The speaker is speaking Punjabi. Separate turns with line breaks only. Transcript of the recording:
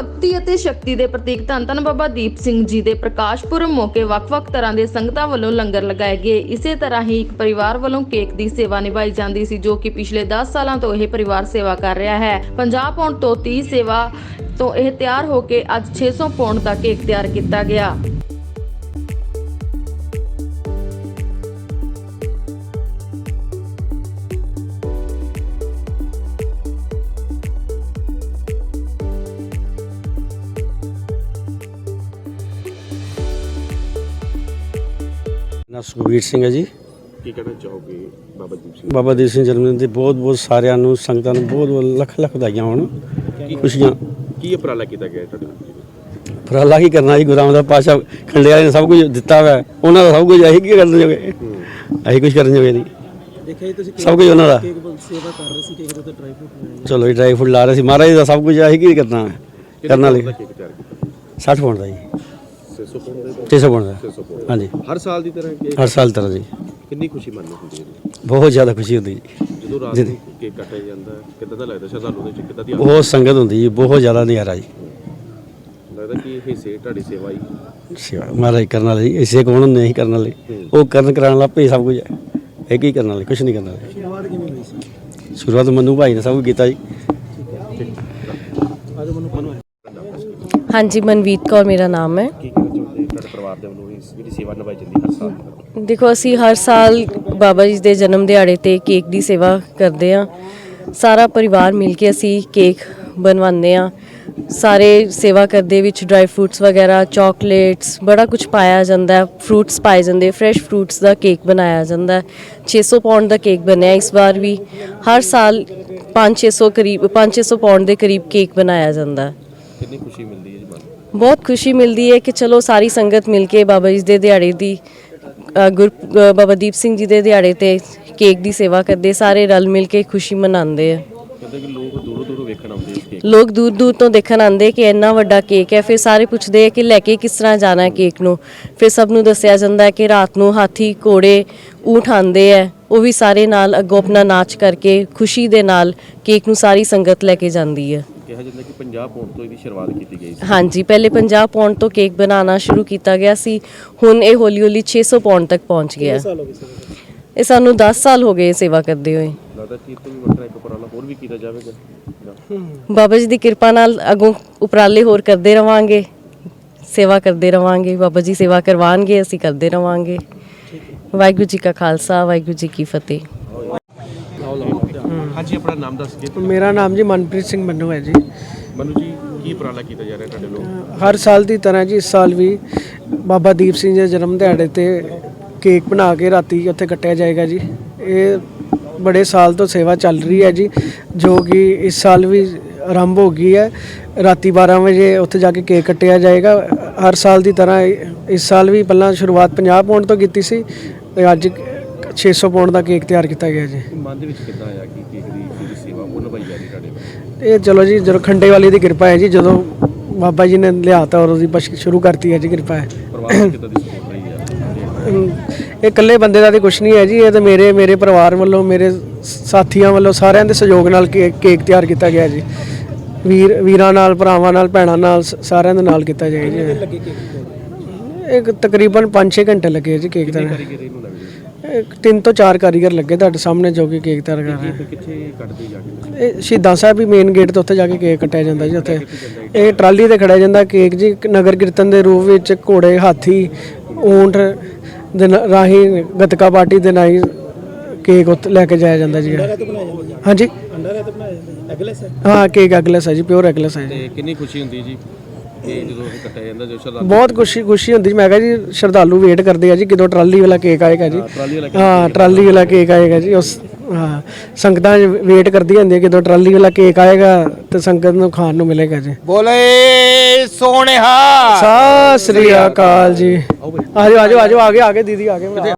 ਭਗਤੀ ਅਤੇ ਸ਼ਕਤੀ ਦੇ ਪ੍ਰਤੀਕ ਧੰਨ ਧੰਨ ਬਾਬਾ ਦੀਪ ਸਿੰਘ ਜੀ ਦੇ ਪ੍ਰਕਾਸ਼ ਪੁਰਬ ਮੌਕੇ ਵੱਖ-ਵੱਖ ਤਰ੍ਹਾਂ ਦੇ ਸੰਗਤਾਂ ਵੱਲੋਂ ਲੰਗਰ ਲਗਾਏ ਗਏ। ਇਸੇ ਤਰ੍ਹਾਂ ਹੀ ਇੱਕ ਪਰਿਵਾਰ ਵੱਲੋਂ ਕੇਕ ਦੀ ਸੇਵਾ ਨਿਭਾਈ ਜਾਂਦੀ ਸੀ, ਜੋ ਕਿ ਪਿਛਲੇ 10 ਸਾਲਾਂ ਤੋਂ ਇਹ ਪਰਿਵਾਰ ਸੇਵਾ ਕਰ ਰਿਹਾ ਹੈ। 50 ਪੌਂਡ ਤੋਂ 30 ਸੇਵਾ ਤੋਂ ਇਹ ਤਿਆਰ ਹੋ ਕੇ ਅੱਜ 600 ਪੌਂਡ ਦਾ ਕੇਕ ਤਿਆਰ ਕੀਤਾ ਗਿਆ।
ਨਾ ਸੁਖਬੀਰ ਸਿੰਘ ਹੈ ਜੀ।
ਕੀ ਕਹਿਣਾ ਚਾਹੋਗੇ ਬਾਬਾ ਦੀਪ ਸਿੰਘ?
ਬਾਬਾ ਦੀਪ ਸਿੰਘ ਜਨਮ ਦਿਨ ਦੀ ਬਹੁਤ ਬਹੁਤ ਸਾਰਿਆਂ ਨੂੰ ਸੰਗਤਾਂ ਨੂੰ ਬਹੁਤ ਬਹੁਤ ਲੱਖ ਲੱਖ ਵਧਾਈਆਂ ਹੋਣ। ਖੁਸ਼ੀਆਂ।
ਕੀ ਉਪਰਾਲਾ ਕੀਤਾ ਗਿਆ ਤੁਹਾਡੇ ਨਾਲ?
ਫਰਾਲਾ ਕੀ ਕਰਨਾ ਜੀ? ਗੁਰੂ ਰਾਮਦਾਸ ਪਾਸ਼ਾ ਖੰਡੇ ਵਾਲੇ ਨੇ ਸਭ ਕੁਝ ਦਿੱਤਾ ਹੋਇਆ। ਉਹਨਾਂ ਦਾ ਸਭ ਕੁਝ ਅਸੀਂ ਕੀ ਕਰਨ ਜੋਗੇ? ਅਸੀਂ ਕੁਝ ਕਰਨ ਜੋਗੇ ਨਹੀਂ।
ਦੇਖਿਆ ਜੀ ਤੁਸੀਂ
ਸਭ ਕੁਝ ਉਹਨਾਂ ਦਾ।
ਕੇਕ ਬਣ- ਸੇਵਾ ਕਰ ਰਹੇ ਸੀ ਕੇਕ ਦੇ ਉੱਤੇ ਡਰਾਈ ਫਰੂਟ
ਚਲੋ ਜੀ ਡਰਾਈ ਫਰੂਟ ਲਾ ਰਹੇ ਸੀ। ਮਹਾਰਾਜ ਦਾ ਸਭ ਕੁਝ ਅਸੀਂ ਕੀ ਕਰਨਾ? ਕਰਨ
ਦਾ ਕੀਤਾ?
60 ਪੌਂਡ ਦਾ ਜੀ।
600 ਪੌਂਡ ਦੇ
600 ਪੌਂਡ ਦਾ।
600 ਪੌਂਡ
ਹਾਂਜੀ।
ਹਰ ਸਾਲ ਦੀ ਤਰ੍ਹਾਂ ਕੇਕ
ਹਰ ਸਾਲ ਤਰ੍ਹਾਂ ਜੀ
ਕਿੰਨੀ ਖੁਸ਼ੀ ਮੰਨਦੇ ਹੁੰਦੀ ਹੈ?
ਬਹੁਤ ਜ਼ਿਆਦਾ ਖੁਸ਼ੀ ਹੁੰਦੀ ਜੀ।
ਜਦੋਂ ਰਾਤ ਨੂੰ ਕੇਕ ਕੱਟਿਆ ਜਾਂਦਾ ਕਿੱਦਾਂ ਦਾ ਲੱਗਦਾ? ਸ਼ਰਧਾਲੂ ਦੇ ਵਿੱਚ ਕਿੱਦਾਂ ਦੀ
ਬਹੁਤ ਸੰਗਤ ਹੁੰਦੀ ਜੀ ਬਹੁਤ ਜ਼ਿਆਦਾ ਨਜ਼ਾਰਾ ਜੀ।
ਲੱਗਦਾ ਕਿ ਇਹ ਸੇ ਤੁਹਾਡੀ ਸੇਵਾ ਹੀ।
ਸੇਵਾ ਮਹਾਰਾਜ ਕਰਨ ਵਾਲੇ ਜੀ ਇਸੇ ਕੋਣ ਅਸੀਂ ਕਰਨ ਵਾਲੇ? ਉਹ ਕਰਨ ਕਰਾਉਣ ਲੱਗ ਪਏ ਸਭ ਕੁਝ ਹੈ। ਇਹ ਕੀ ਕਰਨ ਵਾਲੇ ਕੁਝ ਨਹੀਂ ਕਰਨ ਵਾਲੇ।
ਸ਼ੁਰੂਆਤ ਕਿਵੇਂ ਹੋਈ ਸੀ?
ਸ਼ੁਰੂਆਤ ਮਨੂ ਭਾਈ ਨੇ ਸਭ ਕੁਝ ਕੀਤਾ ਜੀ।
ਆਜੋ ਮੈਨੂੰ ਮਨੂ
ਹਾਂਜੀ ਮਨਵੀਤ ਕੌਰ ਮੇਰਾ ਨਾਮ ਹੈ
ਕੀ ਕਹਿਣਾ ਚਾਹੁੰਦੇ ਤੁਹਾਡੇ ਪਰਿਵਾਰ ਦੇ ਵੱਲੋਂ ਇਸ ਜਿਹੜੀ ਸੇਵਾ ਨਿਭਾਈ ਜਾਂਦੀ ਹਰ ਸਾਲ?
ਦੇਖੋ ਅਸੀਂ ਹਰ ਸਾਲ ਬਾਬਾ ਜੀ ਦੇ ਜਨਮ ਦਿਹਾੜੇ ਤੇ ਕੇਕ ਦੀ ਸੇਵਾ ਕਰਦੇ ਹਾਂ। ਸਾਰਾ ਪਰਿਵਾਰ ਮਿਲ ਕੇ ਅਸੀਂ ਕੇਕ ਬਣਵਾਉਂਦੇ ਹਾਂ। ਸਾਰੇ ਸੇਵਾ ਕਰਦੇ ਵਿੱਚ ਡਰਾਈ ਫਰੂਟਸ ਵਗੈਰਾ ਚਾਕਲੇਟਸ ਬੜਾ ਕੁਝ ਪਾਇਆ ਜਾਂਦਾ ਹੈ। ਫਰੂਟਸ ਪਾਏ ਜਾਂਦੇ ਫਰੈਸ਼ ਫਰੂਟਸ ਦਾ ਕੇਕ ਬਣਾਇਆ ਜਾਂਦਾ ਹੈ। 600 ਪੌਂਡ ਦਾ ਕੇਕ ਬਣਿਆ ਇਸ ਵਾਰ ਵੀ। ਹਰ ਸਾਲ 5-600 ਕਰੀਬ 5-600 ਪੌਂਡ ਦੇ ਕਰੀਬ ਕੇਕ ਬਣਾਇਆ ਜਾਂਦਾ ਹੈ।
ਕਿੰਨੀ ਖੁਸ਼ੀ ਮਿਲਦੀ
ਬਹੁਤ ਖੁਸ਼ੀ ਮਿਲਦੀ ਹੈ ਕਿ ਚਲੋ ਸਾਰੀ ਸੰਗਤ ਮਿਲ ਕੇ ਬਾਬਾ ਜੀ ਦੇ ਦਿਹਾੜੇ ਦੀ ਅ, ਗੁਰ ਅ, ਬਾਬਾ ਦੀਪ ਸਿੰਘ ਜੀ ਦੇ ਦਿਹਾੜੇ ਤੇ ਕੇਕ ਦੀ ਸੇਵਾ ਕਰਦੇ ਸਾਰੇ ਰਲ ਮਿਲ ਕੇ ਖੁਸ਼ੀ ਮਨਾਉਂਦੇ ਆ।
ਕਹਿੰਦੇ ਕਿ ਲੋਕ ਦੂਰੋਂ ਦੂਰੋਂ ਵੇਖਣ ਆਉਂਦੇ ਇਸ ਕੇਕ
ਲੋਕ ਦੂਰ ਦੂਰ ਤੋਂ ਦੇਖਣ ਆਉਂਦੇ ਕਿ ਇੰਨਾ ਵੱਡਾ ਕੇਕ ਹੈ ਫਿਰ ਸਾਰੇ ਪੁੱਛਦੇ ਆ ਕਿ ਲੈ ਕੇ ਕਿਸ ਤਰ੍ਹਾਂ ਜਾਣਾ ਹੈ ਕੇਕ ਨੂੰ। ਫਿਰ ਸਭ ਨੂੰ ਦੱਸਿਆ ਜਾਂਦਾ ਹੈ ਕਿ ਰਾਤ ਨੂੰ ਹਾਥੀ ਘੋੜੇ ਊਠ ਆਉਂਦੇ ਆ ਉਹ ਵੀ ਸਾਰੇ ਨਾਲ ਅੱਗੋਂ ਆਪਣਾ ਨਾਚ ਕਰਕੇ ਖੁਸ਼ੀ ਦੇ ਨਾਲ ਕੇਕ ਨੂੰ ਸਾਰੀ ਸੰਗਤ ਲੈ ਕੇ ਜਾਂਦੀ ਹੈ।
ਕਿਹਾ ਜਾਂਦਾ ਕਿ 50 ਪੌਂਡ ਤੋਂ ਇਹਦੀ ਸ਼ੁਰੂਆਤ ਕੀਤੀ ਗਈ ਸੀ।
ਹਾਂਜੀ ਪਹਿਲੇ 50 ਪੌਂਡ ਤੋਂ ਕੇਕ ਬਣਾਉਣਾ ਸ਼ੁਰੂ ਕੀਤਾ ਗਿਆ ਸੀ। ਹੁਣ ਇਹ ਹੌਲੀ ਹੌਲੀ 600 ਪੌਂਡ ਤੱਕ ਪਹੁੰਚ ਗਿਆ।
ਸਾਲ ਹੋ ਗਏ
ਇਹ ਸਾਨੂੰ 10 ਸਾਲ ਹੋ ਗਏ ਸੇਵਾ ਕਰਦੇ ਹੋਏ।
ਲੱਗਦਾ ਕਿ ਇਹ ਤੋਂ ਵੀ ਵੱਡਾ ਇੱਕ ਉਪਰਾਲਾ ਹੋਰ ਵੀ ਕੀਤਾ ਜਾਵੇਗਾ। ਜਾਂ
ਬਾਬਾ ਜੀ ਦੀ ਕਿਰਪਾ ਨਾਲ ਅਗੋਂ ਉਪਰਾਲੇ ਹੋਰ ਕਰਦੇ ਰਵਾਂਗੇ। ਸੇਵਾ ਕਰਦੇ ਰਵਾਂਗੇ। ਬਾਬਾ ਜੀ ਸੇਵਾ ਕਰਵਾਉਣਗੇ ਅਸੀਂ ਕਰਦੇ ਰਵਾਂਗੇ। ਵਾਹਿਗੁਰੂ ਜੀ ਕਾ ਖਾਲਸਾ ਵਾਹਿਗੁਰੂ ਜੀ ਕੀ ਫਤਿਹ।
ਹਾਂਜੀ ਆਪਣਾ ਨਾਮ ਦੱਸ ਕੇ
ਮੇਰਾ ਨਾਮ ਜੀ ਮਨਪ੍ਰੀਤ ਸਿੰਘ ਮੰਨੂ ਹੈ ਜੀ।
ਮਨੂ ਜੀ ਕੀ ਉਪਰਾਲਾ ਕੀਤਾ ਜਾ ਰਿਹਾ ਤੁਹਾਡੇ ਲੋਕ?
ਹਰ ਸਾਲ ਦੀ ਤਰ੍ਹਾਂ ਜੀ ਇਸ ਸਾਲ ਵੀ ਬਾਬਾ ਦੀਪ ਸਿੰਘ ਜੀ ਦੇ ਜਨਮ ਦਿਹਾੜੇ ਤੇ ਕੇਕ ਬਣਾ ਕੇ ਰਾਤੀ ਉੱਥੇ ਕੱਟਿਆ ਜਾਏਗਾ ਜੀ। ਇਹ ਬੜੇ ਸਾਲ ਤੋਂ ਸੇਵਾ ਚੱਲ ਰਹੀ ਹੈ ਜੀ ਜੋ ਕਿ ਇਸ ਸਾਲ ਵੀ ਆਰੰਭ ਹੋ ਗਈ ਹੈ। ਰਾਤੀ 12 ਵਜੇ ਉੱਥੇ ਜਾ ਕੇ ਕੇਕ ਕੱਟਿਆ ਜਾਏਗਾ। ਹਰ ਸਾਲ ਦੀ ਤਰ੍ਹਾਂ ਇਸ ਸਾਲ ਵੀ ਪਹਿਲਾਂ ਸ਼ੁਰੂਆਤ 50 ਪੌਂਡ ਤੋਂ ਕੀਤੀ ਸੀ ਤੇ ਅੱਜ 600 ਪੌਂਡ ਦਾ ਕੇਕ ਤਿਆਰ ਕੀਤਾ ਗਿਆ ਜੀ।
ਮਨ ਦੇ ਵਿੱਚ ਕਿੱਦਾਂ ਆਇਆ ਕਿ ਕੇਕ ਦੀ ਜਿਹੜੀ ਸੇਵਾ ਉਹ ਨਿਭਾਈ ਜਾ ਰਹੀ ਤੁਹਾਡੇ ਵੱਲੋਂ?
ਇਹ ਚਲੋ ਜੀ ਜਦੋਂ ਖੰਡੇ ਵਾਲੀ ਦੀ ਕਿਰਪਾ ਹੈ ਜੀ ਜਦੋਂ ਬਾਬਾ ਜੀ ਨੇ ਲਿਆਤਾ ਔਰ ਉਹਦੀ ਬਸ ਸ਼ੁਰੂ ਕਰਤੀ ਹੈ ਜੀ ਕਿਰਪਾ ਹੈ।
ਪਰਿਵਾਰ ਨੂੰ ਕਿੱਦਾਂ ਦੀ ਸਪੋਰਟ ਰਹੀ ਹੈ
ਅਮ, ਇਹ ਇਕੱਲੇ ਬੰਦੇ ਦਾ ਤੇ ਕੁਝ ਨਹੀਂ ਹੈ ਜੀ ਇਹ ਤਾਂ ਮੇਰੇ ਮੇਰੇ ਪਰਿਵਾਰ ਵੱਲੋਂ ਮੇਰੇ ਸਾਥੀਆਂ ਵੱਲੋਂ ਸਾਰਿਆਂ ਦੇ ਸਹਿਯੋਗ ਨਾਲ ਕੇਕ ਕੇਕ ਤਿਆਰ ਕੀਤਾ ਗਿਆ ਜੀ। ਵੀਰ ਵੀਰਾਂ ਨਾਲ ਭਰਾਵਾਂ ਨਾਲ ਭੈਣਾਂ ਨਾਲ ਸ- ਸਾਰਿਆਂ ਦੇ ਨਾਲ ਕੀਤਾ ਜਾਏਗਾ ਜੀ। ਇੱਕ ਤਕਰੀਬਨ 5-6 ਘੰਟੇ ਲੱਗੇ ਜੀ ਕੇਕ ਤਿਆਰ।
ਕਾਰੀਗਰੀ ਨੂੰ
ਇੱਕ ਤਿੰਨ ਤੋਂ ਚਾਰ ਕਾਰੀਗਰ ਲੱਗੇ ਤੁਹਾਡੇ ਸਾਹਮਣੇ ਜੋ ਕਿ ਕੇਕ ਤਿਆਰ ਕਰ ਰਹੇ
ਫਿਰ ਕਿੱਥੇ ਕੱਢਦੇ ਜਾ ਕੇ ਤੁਸੀਂ?
ਇਹ ਸ਼ਹੀਦਾਂ ਸਾਹਿਬ ਵੀ ਮੇਨ ਗੇਟ ਤੋਂ ਉੱਥੇ ਜਾ ਕੇ ਕੇਕ ਕੱਟਿਆ ਜਾਂਦਾ ਜੀ ਉੱਥੇ। ਇਹ ਟਰਾਲੀ ਤੇ ਖੜਿਆ ਜਾਂਦਾ ਕੇਕ ਜੀ ਇੱਕ ਨਗਰ ਕੀਰਤਨ ਦੇ ਰੂਪ ਵਿੱਚ ਘੋੜੇ ਹਾਥੀ ਊਂਠ ਦੇ ਨ- ਰਾਹੀਂ ਗਤਕਾ ਪਾਰਟੀ ਦੇ ਨਾਲ ਕੇਕ ਉੱਥੇ ਲੈ ਕੇ ਜਾਇਆ ਜਾਂਦਾ ਜੀ। ਹਾਂਜੀ। ਅੰਡਾ ਰਾਤ ਬਣਾਇਆ ਜਾਂਦਾ। ਐਗਲੈਸ ਹੈ। ਹਾਂ ਕੇਕ ਐਗਲੈਸ ਹੈ ਜੀ ਪਿਓਰ ਐਗਲੈਸ ਹੈ ਜੀ।
ਤੇ ਕਿੰਨੀ ਖੁਸ਼ੀ ਹੁੰਦੀ ਜੀ? ਕਿ ਜਦੋਂ ਇਹ ਕੱਟਿਆ ਜਾਂਦਾ ਜੋ ਸ਼ਰਧਾਲੂ
ਬਹੁਤ ਖੁਸ਼ੀ ਖੁਸ਼ੀ ਹੁੰਦੀ। ਜੀ ਮੈਂ ਕਿਹਾ ਜੀ ਸ਼ਰਧਾਲੂ ਵੇਟ ਕਰਦੇ ਆ ਜੀ ਕਦੋਂ ਟਰਾਲੀ ਵਾਲਾ ਕੇਕ ਆਏਗਾ ਜੀ। ਹਾਂ ਟਰਾਲੀ ਵਾਲਾ ਕੇਕ ਆਏਗਾ। ਜੀ। ਉਸ ਹਾਂ ਸੰਗਤਾਂ ਵੇਟ ਕਰਦੀਆਂ ਹੁੰਦੀਆਂ ਕਦੋਂ ਟਰਾਲੀ ਵਾਲਾ ਕੇਕ ਆਏਗਾ ਤੇ ਸੰਗਤ ਨੂੰ ਖਾਣ ਨੂੰ ਮਿਲੇਗਾ ਜੀ।
ਬੋਲੇ ਸੋਹਣਿਆ।
ਸਤਿ ਸ੍ਰੀ ਅਕਾਲ ਜੀ। ਆਜੋ ਆਜੋ ਆਜੋ ਆਗੇ ਆਗੇ ਦੀਦੀ ਆਗੇ